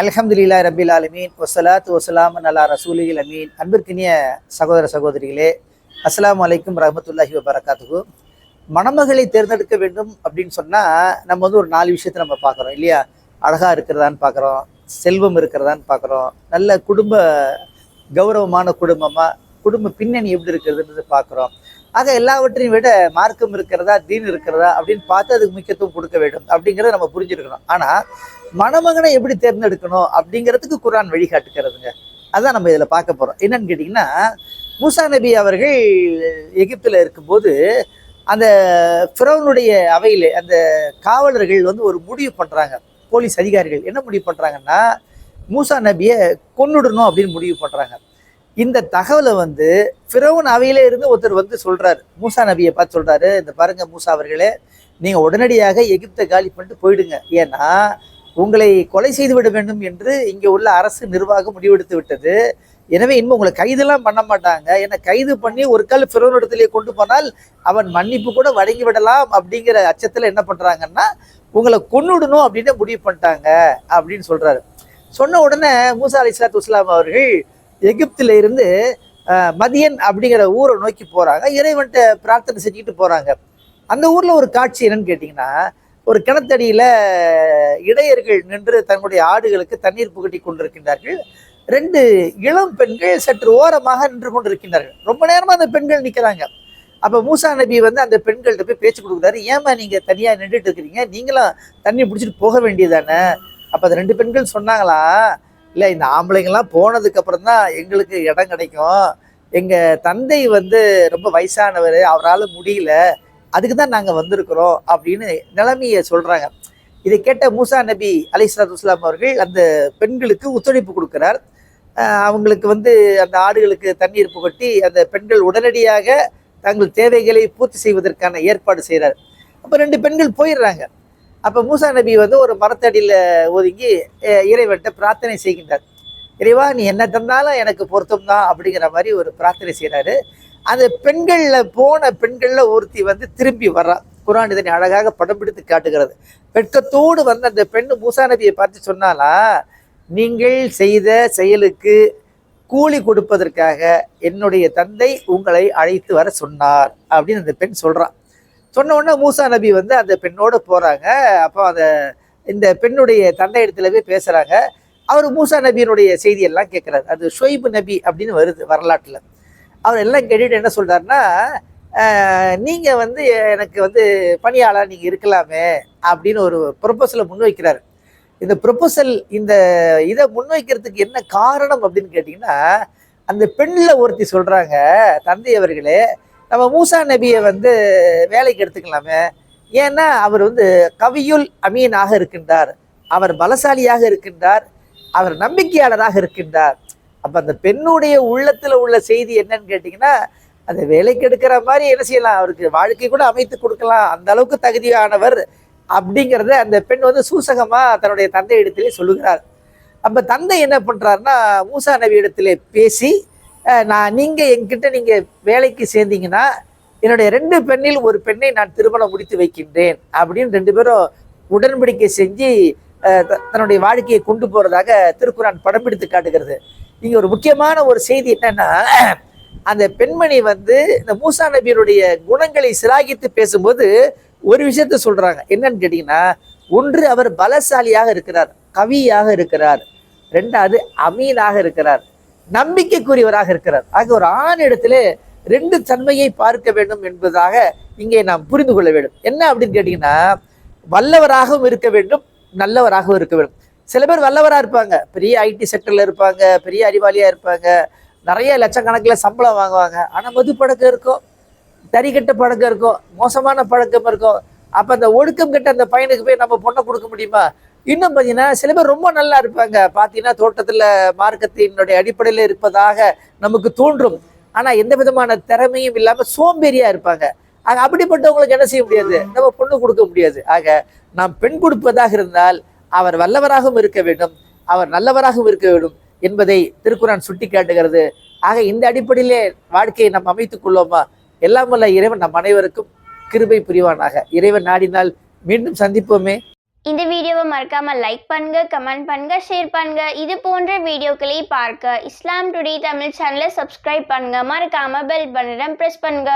அல்ஹம்துலில்லாஹி ரபில் ஆலமீன். ஒசலாத் வசலாம் நல்லா ரசூலில் அமீன். அன்பிற்கினிய சகோதர சகோதரிகளே அஸ்லாம் அலைக்கும் ரஹமத்துல்லாஹி வபரகாத்துகு மணமகளை தேர்ந்தெடுக்க வேண்டும் அப்படின்னு சொன்னால் நம்ம வந்து ஒரு நாலு விஷயத்தை நம்ம பார்க்குறோம் இல்லையா? அழகாக இருக்கிறதான்னு பார்க்குறோம் செல்வம் இருக்கிறதான்னு பார்க்குறோம் நல்ல குடும்ப கௌரவமான குடும்பமாக குடும்ப பின்னணி எப்படி இருக்கிறதுன்றது பார்க்குறோம். ஆக எல்லாவற்றையும் விட மார்க்கம் இருக்கிறதா தீன் இருக்கிறதா அப்படின்னு பார்த்து அதுக்கு முக்கியத்துவம் கொடுக்க வேண்டும் அப்படிங்கிறத நம்ம புரிஞ்சிருக்கணும். ஆனால் மணமகனை எப்படி தேர்ந்தெடுக்கணும் அப்படிங்கிறதுக்கு குரான் வழிகாட்டுக்கிறதுங்க அதான் நம்ம இதில் பார்க்க போகிறோம் என்னன்னு கேட்டிங்கன்னா மூசா நபி அவர்கள் எகிப்தில் இருக்கும்போது அந்த ஃபிரௌனுடைய அவையில் அந்த காவலர்கள் வந்து ஒரு முடிவு பண்ணுறாங்க போலீஸ் அதிகாரிகள் என்ன முடிவு பண்ணுறாங்கன்னா மூசா நபியை கொன்னுடணும் அப்படின்னு முடிவு பண்ணுறாங்க இந்த தகவலை வந்து ஃபிரௌன் அவையிலே இருந்து ஒருத்தர் வந்து சொல்றாரு. மூசா நபியை பார்த்து சொல்றாரு. இந்த பாருங்க மூசா அவர்களே நீங்க உடனடியாக எகிப்தை காலி பண்ணிட்டு போயிடுங்க. ஏன்னா உங்களை கொலை செய்து விட வேண்டும் என்று இங்கே உள்ள அரசு நிர்வாகம் முடிவெடுத்து விட்டது. எனவே இன்னும் உங்களை கைதெல்லாம் பண்ண மாட்டாங்க. ஏன்னா கைது பண்ணி ஒரு கால் ஃபிரோன் கொண்டு போனால் அவன் மன்னிப்பு கூட வழங்கி விடலாம் அப்படிங்கிற அச்சத்தில் என்ன பண்ணுறாங்கன்னா உங்களை கொண்டுடணும் அப்படின்னு முடிவு பண்ணிட்டாங்க அப்படின்னு சொல்கிறாரு சொன்ன உடனே மூசா அலி இஸ்லாத்து இஸ்லாம் அவர்கள் எகிப்தில் இருந்து மதியன் அப்படிங்கிற ஊரை நோக்கி போகிறாங்க இறைவன்கிட்ட பிரார்த்தனை செஞ்சுக்கிட்டு போகிறாங்க அந்த ஊரில் ஒரு காட்சி என்னன்னு கேட்டிங்கன்னா ஒரு கிணத்தடியில் இடையர்கள் நின்று தங்களுடைய ஆடுகளுக்கு தண்ணீர் புகட்டி கொண்டிருக்கின்றார்கள். ரெண்டு இளம் பெண்கள் சற்று ஓரமாக நின்று கொண்டிருக்கின்றார்கள். ரொம்ப நேரமாக அந்த பெண்கள் நிற்கிறாங்க அப்போ மூசா நபி வந்து அந்த பெண்கள்கிட்ட போய் பேச்சு கொடுக்குறாரு. ஏமா நீங்கள் தனியாக நின்றுட்டு இருக்கிறீங்க? நீங்களும் தண்ணி பிடிச்சிட்டு போக வேண்டியதானே? அப்போ அந்த ரெண்டு பெண்கள் சொன்னாங்களா இல்லை இந்த ஆம்பளைங்கெல்லாம் போனதுக்கு அப்புறம் தான் எங்களுக்கு இடம் கிடைக்கும். எங்கள் தந்தை வந்து ரொம்ப வயசானவர் அவரால் முடியல. அதுக்கு தான் நாங்கள் வந்திருக்கிறோம் அப்படின்னு நிலைமையை சொல்கிறாங்க இதை கேட்ட மூசா நபி அலி இஸ்லாம் அவர்கள் அந்த பெண்களுக்கு ஒத்துழைப்பு கொடுக்குறார். அவங்களுக்கு வந்து அந்த ஆடுகளுக்கு தண்ணீர் புகட்டி அந்த பெண்கள் உடனடியாக தங்கள் தேவைகளை பூர்த்தி செய்வதற்கான ஏற்பாடு செய்கிறார் அப்போ ரெண்டு பெண்கள் போயிடுறாங்க. அப்போ மூசா நபி வந்து ஒரு மரத்தடியில் ஒதுங்கி இறைவன்கிட்ட பிரார்த்தனை செய்கின்றார். இறைவா நீ என்ன தந்தாலும் எனக்கு பொருத்தம் தான் அப்படிங்கிற மாதிரி ஒரு பிரார்த்தனை செய்கிறாரு அந்த பெண்களில் போன பெண்களில் ஒருத்தி வந்து திரும்பி வர்றா. குரான் இதனை அழகாக படம் பிடித்து காட்டுகிறது. வெட்கத்தோடு வந்த அந்த பெண் மூசா நபியை பார்த்து சொன்னாலா நீங்கள் செய்த செயலுக்கு கூலி கொடுப்பதற்காக என்னுடைய தந்தை உங்களை அழைத்து வர சொன்னார் அப்படின்னு அந்த பெண் சொல்கிறான் சொன்ன உடனே மூசா நபி வந்து அந்த பெண்ணோடு போகிறாங்க அப்போ அந்த இந்த பெண்ணுடைய தந்தை இடத்துல போய் பேசுகிறாங்க அவர் மூசா நபியினுடைய செய்தியெல்லாம் கேட்குறாரு அது ஷொய்பு நபி அப்படின்னு வருது வரலாற்றில். அவர் எல்லாம் கேட்டுட்டு என்ன சொல்கிறாருன்னா நீங்கள் வந்து எனக்கு வந்து பணியாளர் நீங்கள் இருக்கலாமே அப்படின்னு ஒரு ப்ரொப்போசலை முன்வைக்கிறார். இந்த ப்ரொப்போசல் இந்த இதை முன்வைக்கிறதுக்கு என்ன காரணம் அப்படின்னு கேட்டிங்கன்னா அந்த பெண்ணில் ஒருத்தி சொல்கிறாங்க தந்தை அவர்களே நம்ம மூசா நபியை வந்து வேலைக்கு எடுத்துக்கலாமே. ஏன்னா அவர் வந்து கவியுல் அமீனாக இருக்கின்றார். அவர் பலசாலியாக இருக்கின்றார். அவர் நம்பிக்கையாளராக இருக்கின்றார். அப்போ அந்த பெண்ணுடைய உள்ளத்தில் உள்ள செய்தி என்னன்னு கேட்டிங்கன்னா அந்த வேலைக்கு எடுக்கிற மாதிரி என்ன செய்யலாம்? அவருக்கு வாழ்க்கை கூட அமைத்து கொடுக்கலாம். அந்த அளவுக்கு தகுதியானவர் அப்படிங்கிறத அந்த பெண் வந்து சூசகமாக தன்னுடைய தந்தை இடத்திலே சொல்லுகிறார். அப்போ தந்தை என்ன பண்ணுறாருன்னா மூசா நபி இடத்திலே பேசி நான் நீங்கள் என்கிட்ட நீங்கள் வேலைக்கு சேர்ந்தீங்கன்னா என்னுடைய ரெண்டு பெண்ணில் ஒரு பெண்ணை நான் திருமணம் முடித்து வைக்கின்றேன் அப்படின்னு ரெண்டு பேரும் உடன்படிக்கை செஞ்சு த- தன்னுடைய வாழ்க்கையை கொண்டு போகிறதாக திருக்குறான் படம் பிடித்து காட்டுகிறது. இங்கே ஒரு முக்கியமான ஒரு செய்தி என்னன்னா அந்த பெண்மணி வந்து இந்த மூசா நபியினுடைய குணங்களை சிலாகித்து பேசும்போது ஒரு விஷயத்த சொல்கிறாங்க என்னன்னு கேட்டிங்கன்னா ஒன்று அவர் பலசாலியாக இருக்கிறார் கவியாக இருக்கிறார் ரெண்டாவது அமீனாக இருக்கிறார். நம்பிக்கைக்குரியவராக இருக்கிறார். ஆக ஒரு ஆண் இடத்துல ரெண்டு தன்மையை பார்க்க வேண்டும் என்பதாக இங்கே நாம் புரிந்து கொள்ள வேண்டும். என்ன அப்படின்னு கேட்டீங்கன்னா வல்லவராகவும் இருக்க வேண்டும் நல்லவராகவும் இருக்க வேண்டும். சில பேர் வல்லவராக இருப்பாங்க. பெரிய ஐடி செக்டர்ல இருப்பாங்க பெரிய அறிவாளியா இருப்பாங்க. நிறைய லட்சக்கணக்கில் சம்பளம் வாங்குவாங்க. ஆனால் மது பழக்கம் இருக்கும் தறிக்கட்ட பழக்கம் இருக்கும் மோசமான பழக்கம் இருக்கும் அப்போ அந்த ஒழுக்கம் கெட்ட அந்த பையனுக்கு போய் நம்ம பொண்ணை கொடுக்க முடியுமா? இன்னும் பார்த்தீங்கன்னா சில பேர் ரொம்ப நல்லா இருப்பாங்க. பார்த்தீங்கன்னா தோட்டத்தில் மார்க்கத்தினுடைய அடிப்படையில் இருப்பதாக நமக்கு தோன்றும். ஆனால் எந்த விதமான திறமையும் இல்லாமல் சோம்பேறியா இருப்பாங்க. ஆக அப்படிப்பட்டவங்களுக்கு என்ன செய்ய முடியாது? நம்ம பொண்ணு கொடுக்க முடியாது. ஆக நாம் பெண் கொடுப்பதாக இருந்தால் அவர் வல்லவராகவும் இருக்க வேண்டும். அவர் நல்லவராகவும் இருக்க வேண்டும் என்பதை திருக்குறான் சுட்டி காட்டுகிறது. ஆக இந்த அடிப்படையிலே வாழ்க்கையை நாம் அமைத்துக் கொள்வோமா? எல்லாம் வல்ல இறைவன் நம் அனைவருக்கும் கிருபை புரிவானாக. இறைவன் நாடினால் மீண்டும் சந்திப்போமே. இந்த வீடியோவை மறக்காமல் லைக் பண்ணுங்க கமெண்ட் பண்ணுங்க ஷேர் பண்ணுங்க. இது போன்ற வீடியோக்களை பார்க்க இஸ்லாம் டுடே தமிழ் சேனலை சப்ஸ்கிரைப் பண்ணுங்க. மறக்காமல் பெல் பட்டனை ப்ரெஸ் பண்ணுங்க.